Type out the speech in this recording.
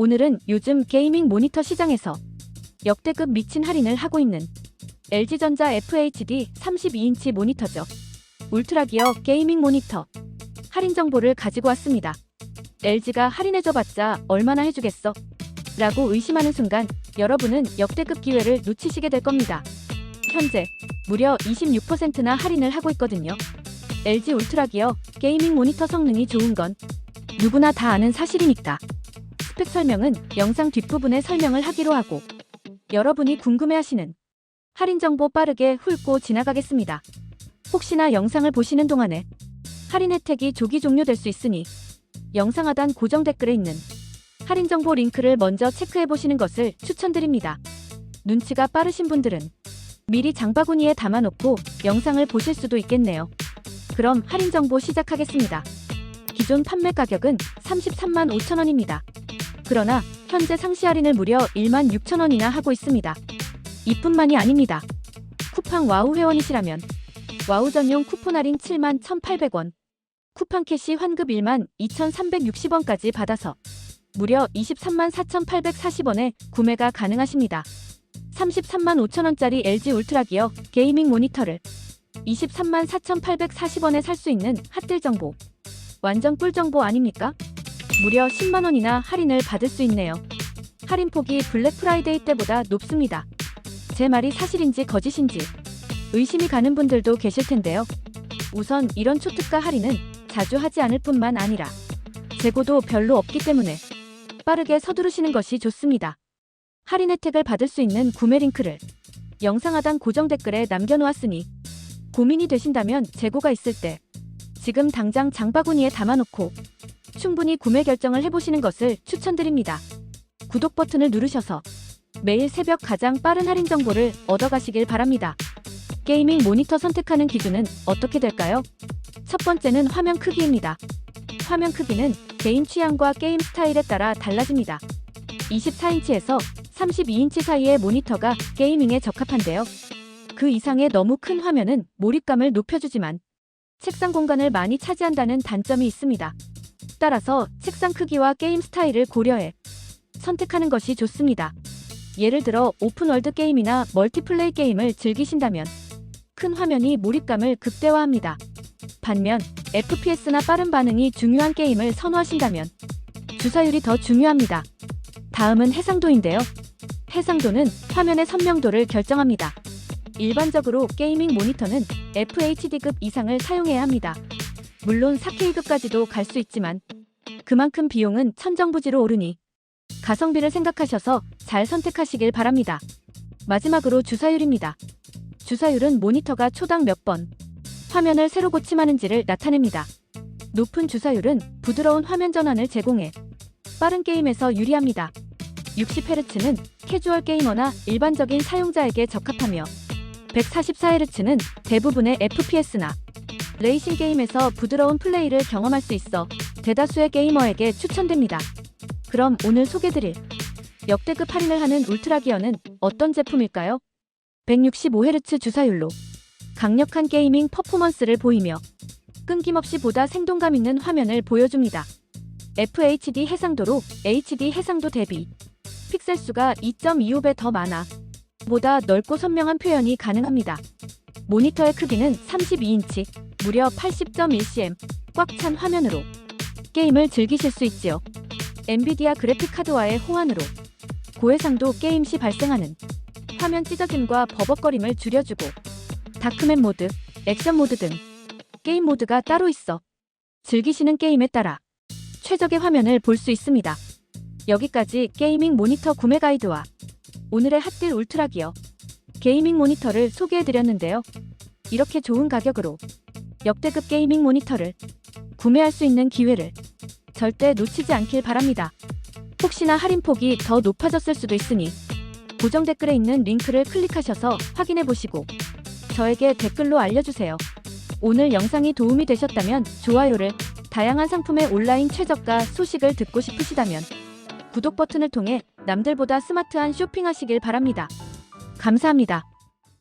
오늘은 요즘 게이밍 모니터 시장에서 역대급 미친 할인을 하고 있는 LG전자 FHD 32인치 모니터죠. 울트라 기어 게이밍 모니터 할인 정보를 가지고 왔습니다. LG가 할인해줘봤자 얼마나 해주겠어? 라고 의심하는 순간 여러분은 역대급 기회를 놓치시게 될 겁니다. 현재 무려 26%나 할인을 하고 있거든요. LG 울트라 기어 게이밍 모니터 성능이 좋은 건 누구나 다 아는 사실이니까. 스펙 설명은 영상 뒷부분에 설명을 하기로 하고 여러분이 궁금해하시는 할인 정보 빠르게 훑고 지나가겠습니다. 혹시나 영상을 보시는 동안에 할인 혜택이 조기 종료될 수 있으니 영상 하단 고정 댓글에 있는 할인 정보 링크를 먼저 체크해 보시는 것을 추천드립니다. 눈치가 빠르신 분들은 미리 장바구니에 담아놓고 영상을 보실 수도 있겠네요. 그럼 할인 정보 시작하겠습니다. 기존 판매 가격은 33만 5천 원입니다. 그러나 현재 상시 할인을 무려 1만 6천 원이나 하고 있습니다. 이뿐만이 아닙니다. 쿠팡 와우 회원이시라면 와우 전용 쿠폰 할인 7만 1,800원, 쿠팡 캐시 환급 1만 2,360원까지 받아서 무려 23만 4,840원에 구매가 가능하십니다. 33만 5천 원짜리 LG 울트라 기어 게이밍 모니터를 23만 4,840원에 살 수 있는 핫딜 정보. 완전 꿀 정보 아닙니까? 무려 10만 원이나 할인을 받을 수 있네요. 할인 폭이 블랙 프라이데이 때보다 높습니다. 제 말이 사실인지 거짓인지 의심이 가는 분들도 계실 텐데요. 우선 이런 초특가 할인은 자주 하지 않을 뿐만 아니라 재고도 별로 없기 때문에 빠르게 서두르시는 것이 좋습니다. 할인 혜택을 받을 수 있는 구매 링크를 영상 하단 고정 댓글에 남겨놓았으니 고민이 되신다면 재고가 있을 때 지금 당장 장바구니에 담아놓고 충분히 구매 결정을 해보시는 것을 추천드립니다. 구독 버튼을 누르셔서 매일 새벽 가장 빠른 할인 정보를 얻어가시길 바랍니다. 게이밍 모니터 선택하는 기준은 어떻게 될까요? 첫 번째는 화면 크기입니다. 화면 크기는 개인 취향과 게임 스타일에 따라 달라집니다. 24인치에서 32인치 사이의 모니터가 게이밍에 적합한데요. 그 이상의 너무 큰 화면은 몰입감을 높여주지만 책상 공간을 많이 차지한다는 단점이 있습니다. 따라서 책상 크기와 게임 스타일을 고려해 선택하는 것이 좋습니다. 예를 들어 오픈월드 게임이나 멀티플레이 게임을 즐기신다면 큰 화면이 몰입감을 극대화합니다. 반면 FPS나 빠른 반응이 중요한 게임을 선호하신다면 주사율이 더 중요합니다. 다음은 해상도인데요. 해상도는 화면의 선명도를 결정합니다. 일반적으로 게이밍 모니터는 FHD급 이상을 사용해야 합니다. 물론 4K급까지도 갈 수 있지만 그만큼 비용은 천정부지로 오르니 가성비를 생각하셔서 잘 선택하시길 바랍니다. 마지막으로 주사율입니다. 주사율은 모니터가 초당 몇 번 화면을 새로 고침하는지를 나타냅니다. 높은 주사율은 부드러운 화면 전환을 제공해 빠른 게임에서 유리합니다. 60Hz는 캐주얼 게이머나 일반적인 사용자에게 적합하며 144Hz는 대부분의 FPS나 레이싱 게임에서 부드러운 플레이를 경험할 수 있어 대다수의 게이머에게 추천됩니다. 그럼 오늘 소개드릴 역대급 할인을 하는 울트라 기어는 어떤 제품일까요? 165Hz 주사율로 강력한 게이밍 퍼포먼스를 보이며 끊김없이 보다 생동감 있는 화면을 보여줍니다. FHD 해상도로 HD 해상도 대비 픽셀 수가 2.25배 더 많아 보다 넓고 선명한 표현이 가능합니다. 모니터의 크기는 32인치, 무려 80.1cm 꽉 찬 화면으로 게임을 즐기실 수 있지요. 엔비디아 그래픽 카드와의 호환으로 고해상도 게임 시 발생하는 화면 찢어짐과 버벅거림을 줄여주고 다크맨 모드, 액션 모드 등 게임 모드가 따로 있어 즐기시는 게임에 따라 최적의 화면을 볼 수 있습니다. 여기까지 게이밍 모니터 구매 가이드와 오늘의 핫딜 울트라 기어 게이밍 모니터를 소개해드렸는데요. 이렇게 좋은 가격으로 역대급 게이밍 모니터를 구매할 수 있는 기회를 절대 놓치지 않길 바랍니다. 혹시나 할인폭이 더 높아졌을 수도 있으니 고정 댓글에 있는 링크를 클릭하셔서 확인해 보시고 저에게 댓글로 알려주세요. 오늘 영상이 도움이 되셨다면 좋아요를 다양한 상품의 온라인 최저가 소식을 듣고 싶으시다면 구독 버튼을 통해 남들보다 스마트한 쇼핑하시길 바랍니다. 감사합니다.